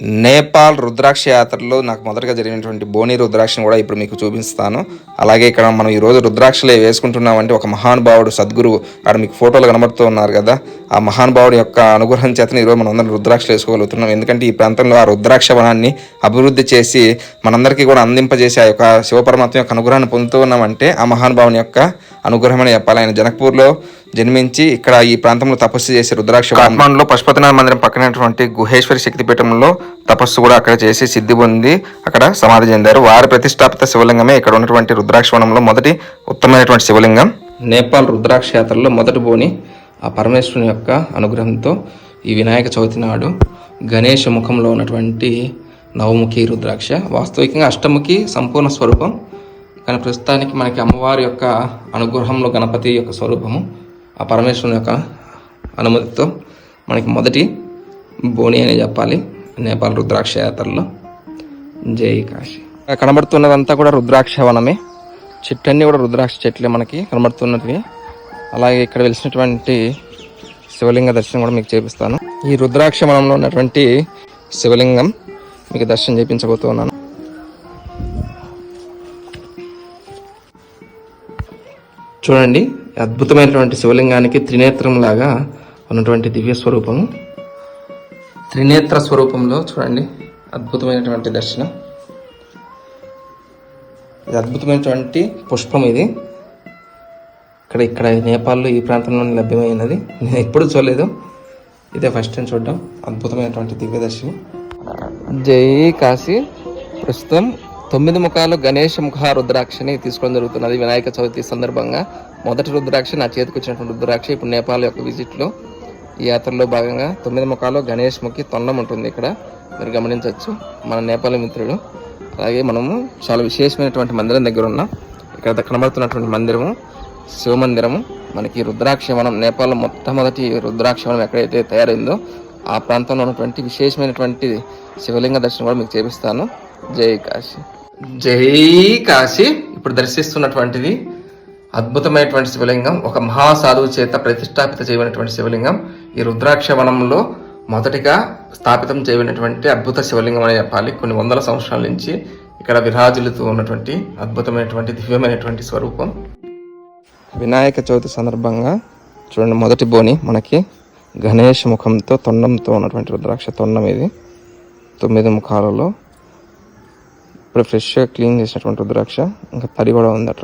నేపాల్ రుద్రాక్ష యాత్రలో నాకు మొదటగా జరిగినటువంటి బోని రుద్రాక్షను కూడా ఇప్పుడు మీకు చూపిస్తాను. అలాగే ఇక్కడ మనం ఈరోజు రుద్రాక్షలే వేసుకుంటున్నామంటే ఒక మహానుభావుడు సద్గురువు అక్కడ మీకు ఫోటోలు కనబడుతూ ఉన్నారు కదా. ఆ మహానుభావుడు యొక్క అనుగ్రహం చేతనే ఈరోజు మనం అందరం రుద్రాక్షలు వేసుకోగలుగుతున్నాం. ఎందుకంటే ఈ ప్రాంతంలో ఆ రుద్రాక్ష వనాన్ని అభివృద్ధి చేసి మనందరికీ కూడా అందింపజేసి ఆ యొక్క శివపరమాత్మ యొక్క అనుగ్రహాన్ని పొందుతూ ఉన్నామంటే ఆ మహానుభావుని యొక్క అనుగ్రహం అని చెప్పాలి. ఆయన జనక్పూర్లో జన్మించి ఇక్కడ ఈ ప్రాంతంలో తపస్సు చేసి రుద్రాక్ష కాఠ్మాండులో పశుపతినాథ మందిరం పక్కనటువంటి గుహేశ్వరి శక్తిపీఠంలో తపస్సు కూడా అక్కడ చేసి సిద్ధి పొంది అక్కడ సమాధి చెందారు. వారి ప్రతిష్టాపిత శివలింగమే ఇక్కడ ఉన్నటువంటి రుద్రాక్ష వనంలో మొదటి ఉత్తమమైనటువంటి శివలింగం. నేపాల్ రుద్రాక్ష యాత్రలో మొదటి బోని ఆ పరమేశ్వరుని యొక్క అనుగ్రహంతో ఈ వినాయక చవితి నాడు గణేష ముఖంలో ఉన్నటువంటి నవముఖి రుద్రాక్ష. వాస్తవికంగా అష్టముఖి సంపూర్ణ స్వరూపం. కానీ ప్రస్తుతానికి మనకి అమ్మవారి యొక్క అనుగ్రహంలో గణపతి యొక్క స్వరూపము. ఆ పరమేశ్వరుని యొక్క అనుమతితో మనకి మొదటి బోని అనే చెప్పాలి నేపాల్ రుద్రాక్ష యాత్రలో. జై కాశీ. కనబడుతున్నదంతా కూడా రుద్రాక్ష వనమే. చెట్లన్నీ కూడా రుద్రాక్ష చెట్లే మనకి కనబడుతున్నవి అలాగే ఇక్కడ వెలిసినటువంటి శివలింగ దర్శనం కూడా మీకు చేపిస్తాను. ఈ రుద్రాక్ష వనంలో ఉన్నటువంటి శివలింగం మీకు దర్శనం చేయించబోతున్నాను చూడండి అద్భుతమైనటువంటి శివలింగానికి త్రినేత్రం లాగా ఉన్నటువంటి దివ్య స్వరూపము త్రినేత్ర స్వరూపంలో చూడండి అద్భుతమైనటువంటి దర్శనం. ఇది అద్భుతమైనటువంటి పుష్పం ఇది. ఇక్కడ ఇక్కడ నేపాల్లో ఈ ప్రాంతంలో లభ్యమైనది. నేను ఎప్పుడు చూడలేదు. ఇదే ఫస్ట్ టైం చూడడం. అద్భుతమైనటువంటి దివ్యదర్శనం. జై కాశీ. ప్రస్తుతం తొమ్మిది ముఖాలు గణేష్ ముఖ రుద్రాక్షని తీసుకోవడం జరుగుతున్నది వినాయక చవితి సందర్భంగా. మొదటి రుద్రాక్ష నా చేతికి వచ్చినటువంటి రుద్రాక్ష ఇప్పుడు నేపాల్ యొక్క విజిట్లో. ఈ యాత్రలో భాగంగా తొమ్మిది ముఖాలు గణేష్ ముఖి తొండం ఉంటుంది ఇక్కడ. మీరు గమనించవచ్చు మన నేపాల్ మిత్రుడు అలాగే మనము చాలా విశేషమైనటువంటి మందిరం దగ్గర ఉన్నాం. ఇక్కడ కనబడుతున్నటువంటి మందిరము శివ మందిరము. మనకి రుద్రాక్ష వనం నేపాల్లో మొట్టమొదటి రుద్రాక్ష వనం ఎక్కడైతే తయారైందో ఆ ప్రాంతంలో ఉన్నటువంటి విశేషమైనటువంటి శివలింగ దర్శనం కూడా మీకు చేపిస్తాను. జై కాశీ. జై కాశీ. ఇప్పుడు దర్శిస్తున్నటువంటిది అద్భుతమైనటువంటి శివలింగం ఒక మహాసాధువు చేత ప్రతిష్టాపిత చేయబడినటువంటి శివలింగం. ఈ రుద్రాక్ష వనంలో మొదటిగా స్థాపితం చేయబడినటువంటి అద్భుత శివలింగం అని చెప్పాలి. కొన్ని వందల సంవత్సరాల నుంచి ఇక్కడ విరాజులుతూ ఉన్నటువంటి అద్భుతమైనటువంటి దివ్యమైనటువంటి స్వరూపం. వినాయక చవితి సందర్భంగా చూడండి మొదటి బోని మనకి గణేష్ ముఖంతో తొండంతో ఉన్నటువంటి రుద్రాక్ష తొండం ఇది. తొమ్మిది ముఖాలలో ఇప్పుడు ఫ్రెష్గా క్లీన్ చేసినటువంటి రుద్రాక్ష ఇంకా పది కూడా ఉంది అట్లా